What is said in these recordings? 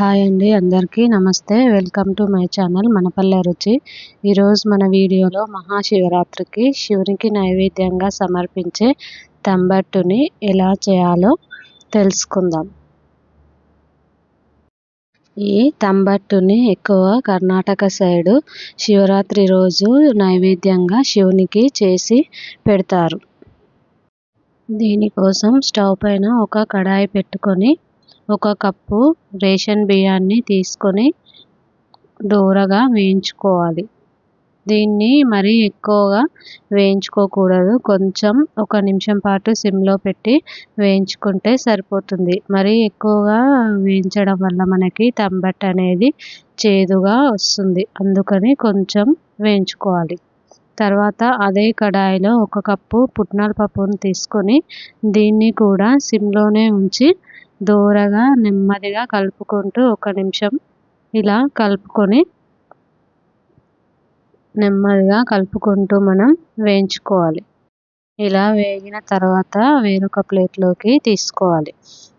Hi అండి అందరికీ నమస్తే. Welcome to my channel Manapalle Ruchi. ఈరోజు మన వీడియోలో మహాశివరాత్రికి శివునికి నైవేద్యంగా సమర్పించే తంబట్టుని ఎలా చేయాలో తెలుసుకుందాం. ఈ తంబట్టుని ఎక్కువ కర్ణాటక సైడు శివరాత్రి రోజు నైవేద్యంగా శివునికి చేసి పెడతారు. దీనికోసం స్టవ్ పైన ఒక కడాయి పెట్టుకొని ఒక కప్పు రేషన్ బియ్యాన్ని తీసుకొని దూరగా వేయించుకోవాలి. దీన్ని మరీ ఎక్కువగా వేయించుకోకూడదు. కొంచెం ఒక నిమిషం పాటు సిమ్లో పెట్టి వేయించుకుంటే సరిపోతుంది. మరీ ఎక్కువగా వేయించడం వల్ల మనకి తంబట్ అనేది చేదుగా వస్తుంది. అందుకని కొంచెం వేయించుకోవాలి. తర్వాత అదే కడాయిలో ఒక కప్పు పుట్నాల పప్పును తీసుకొని దీన్ని కూడా సిమ్లోనే ఉంచి దోరగా నెమ్మదిగా కలుపుకుంటూ ఒక నిమిషం ఇలా కలుపుకొని నెమ్మదిగా కలుపుకుంటూ మనం వేయించుకోవాలి. ఇలా వేగిన తర్వాత వేరొక ప్లేట్లోకి తీసుకోవాలి.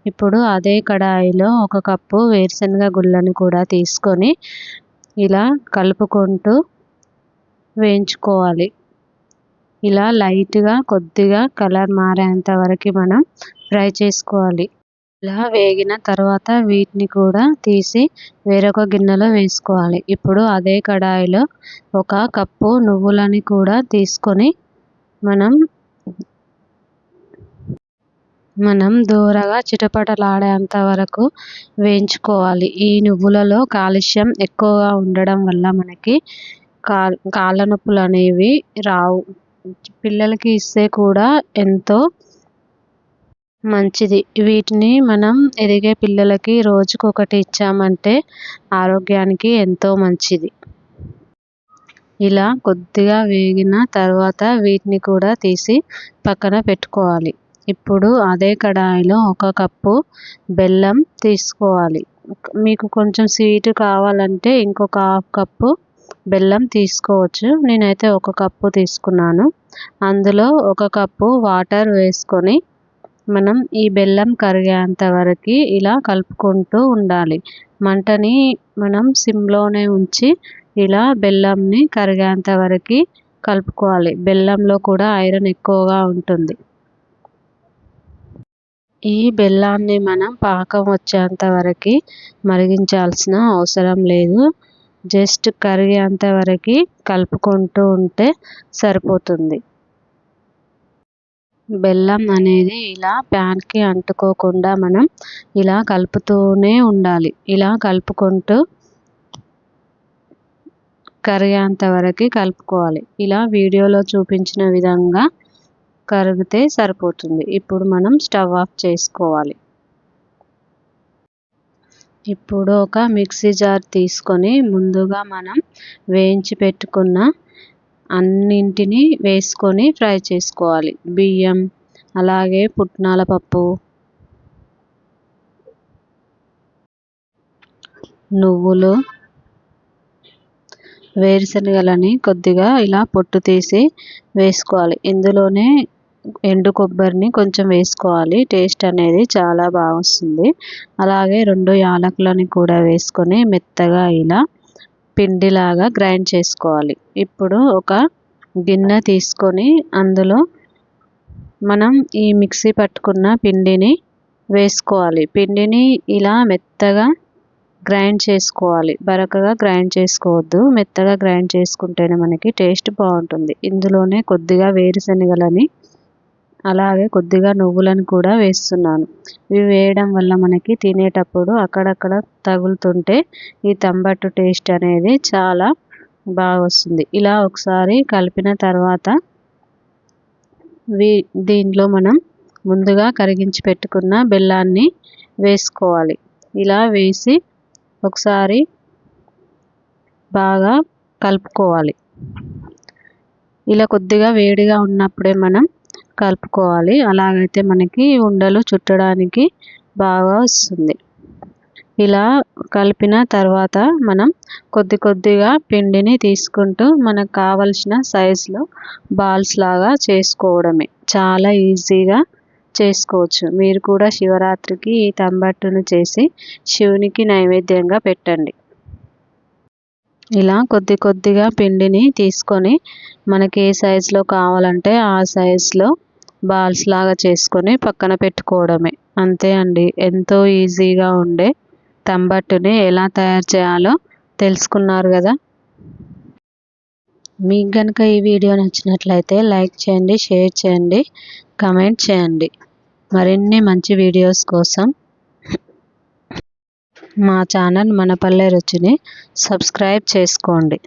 ఇప్పుడు అదే కడాయిలో ఒక కప్పు వేరుశనగ గుళ్ళను కూడా తీసుకొని ఇలా కలుపుకుంటూ వేయించుకోవాలి. ఇలా లైట్గా కొద్దిగా కలర్ మారేంత వరకు మనం ఫ్రై చేసుకోవాలి. ఇలా వేగిన తర్వాత వీటిని కూడా తీసి వేరొక గిన్నెలో వేసుకోవాలి. ఇప్పుడు అదే కడాయిలో ఒక కప్పు నువ్వులని కూడా తీసుకొని మనం మనం దూరగా చిటపటలాడేంత వరకు వేయించుకోవాలి. ఈ నువ్వులలో కాలుష్యం ఎక్కువగా ఉండడం వల్ల మనకి కా కాళ్ళ నొప్పులు అనేవి రావు. పిల్లలకి ఇస్తే కూడా ఎంతో మంచిది. వీటిని మనం ఎదిగే పిల్లలకి రోజుకొకటి ఇచ్చామంటే ఆరోగ్యానికి ఎంతో మంచిది. ఇలా కొద్దిగా వేగిన తర్వాత వీటిని కూడా తీసి పక్కన పెట్టుకోవాలి. ఇప్పుడు అదే కడాయిలో ఒక కప్పు బెల్లం తీసుకోవాలి. మీకు కొంచెం స్వీట్ కావాలంటే ఇంకొక హాఫ్ కప్పు బెల్లం తీసుకోవచ్చు. నేనైతే ఒక కప్పు తీసుకున్నాను. అందులో ఒక కప్పు వాటర్ వేసుకొని మనం ఈ బెల్లం కరిగేంత వరకు ఇలా కలుపుకుంటూ ఉండాలి. మంటని మనం సిమ్లోనే ఉంచి ఇలా బెల్లంని కరిగేంత వరకు కలుపుకోవాలి. బెల్లంలో కూడా ఐరన్ ఎక్కువగా ఉంటుంది. ఈ బెల్లాన్ని మనం పాకం వచ్చేంత వరకు మరిగించాల్సిన అవసరం లేదు. జస్ట్ కరిగేంత వరకు కలుపుకుంటూ ఉంటే సరిపోతుంది. బెల్లం అనేది ఇలా ప్యాన్కి అంటుకోకుండా మనం ఇలా కలుపుతూనే ఉండాలి. ఇలా కలుపుకుంటూ కరిగేంత వరకు కలుపుకోవాలి. ఇలా వీడియోలో చూపించిన విధంగా కరిగితే సరిపోతుంది. ఇప్పుడు మనం స్టవ్ ఆఫ్ చేసుకోవాలి. ఇప్పుడు ఒక మిక్సీ జార్ తీసుకొని ముందుగా మనం వేయించి పెట్టుకున్న అన్నింటినీ వేసుకొని ఫ్రై చేసుకోవాలి. బియ్యం అలాగే పుట్నాల పప్పు. నువ్వులు వేరుశనగలని కొద్దిగా ఇలా పొట్టు తీసి వేసుకోవాలి. ఇందులోనే ఎండు కొబ్బరిని కొంచెం వేసుకోవాలి. టేస్ట్ అనేది చాలా బాగా వస్తుంది. అలాగే రెండు యాలకులని కూడా వేసుకొని మెత్తగా ఇలా పిండిలాగా గ్రైండ్ చేసుకోవాలి. ఇప్పుడు ఒక గిన్నె తీసుకొని అందులో మనం ఈ మిక్సీ పట్టుకున్న పిండిని వేసుకోవాలి. పిండిని ఇలా మెత్తగా గ్రైండ్ చేసుకోవాలి. బరకగా గ్రైండ్ చేసుకోవద్దు. మెత్తగా గ్రైండ్ చేసుకుంటేనే మనకి టేస్ట్ బాగుంటుంది. ఇందులోనే కొద్దిగా వేరుశనగలని అలాగే కొద్దిగా నువ్వులను కూడా వేస్తున్నాను. ఇవి వేయడం వల్ల మనకి తినేటప్పుడు అక్కడక్కడ తగులుతుంటే ఈ తంబట్టు టేస్ట్ అనేది చాలా బాగా వస్తుంది. ఇలా ఒకసారి కలిపిన తర్వాత వీ దీంట్లో మనం ముందుగా కరిగించి పెట్టుకున్న బెల్లాన్ని వేసుకోవాలి. ఇలా వేసి ఒకసారి బాగా కలుపుకోవాలి. ఇలా కొద్దిగా వేడిగా ఉన్నప్పుడే మనం కలుపుకోవాలి. అలాగైతే మనకి ఉండలు చుట్టడానికి బాగా వస్తుంది. ఇలా కలిపిన తర్వాత మనం కొద్ది కొద్దిగా పిండిని తీసుకుంటూ మనకు కావలసిన సైజులో బాల్స్ లాగా చేసుకోవడమే. చాలా ఈజీగా చేసుకోవచ్చు. మీరు కూడా శివరాత్రికి ఈ తంబట్టును చేసి శివునికి నైవేద్యంగా పెట్టండి. ఇలా కొద్ది కొద్దిగా పిండిని తీసుకొని మనకి ఏ సైజులో కావాలంటే ఆ సైజులో బాల్స్ లాగా చేసుకొని పక్కన పెట్టుకోవడమే. అంతే అండి. ఎంతో ఈజీగా ఉండే తంబట్టుని ఎలా తయారు చేయాలో తెలుసుకున్నారు కదా? మీకు కనుక ఈ వీడియో నచ్చినట్లయితే లైక్ చేయండి షేర్ చేయండి కమెంట్ చేయండి. మరిన్ని మంచి వీడియోస్ కోసం మా ఛానల్ మనపల్లె రుచిని సబ్స్క్రైబ్ చేసుకోండి.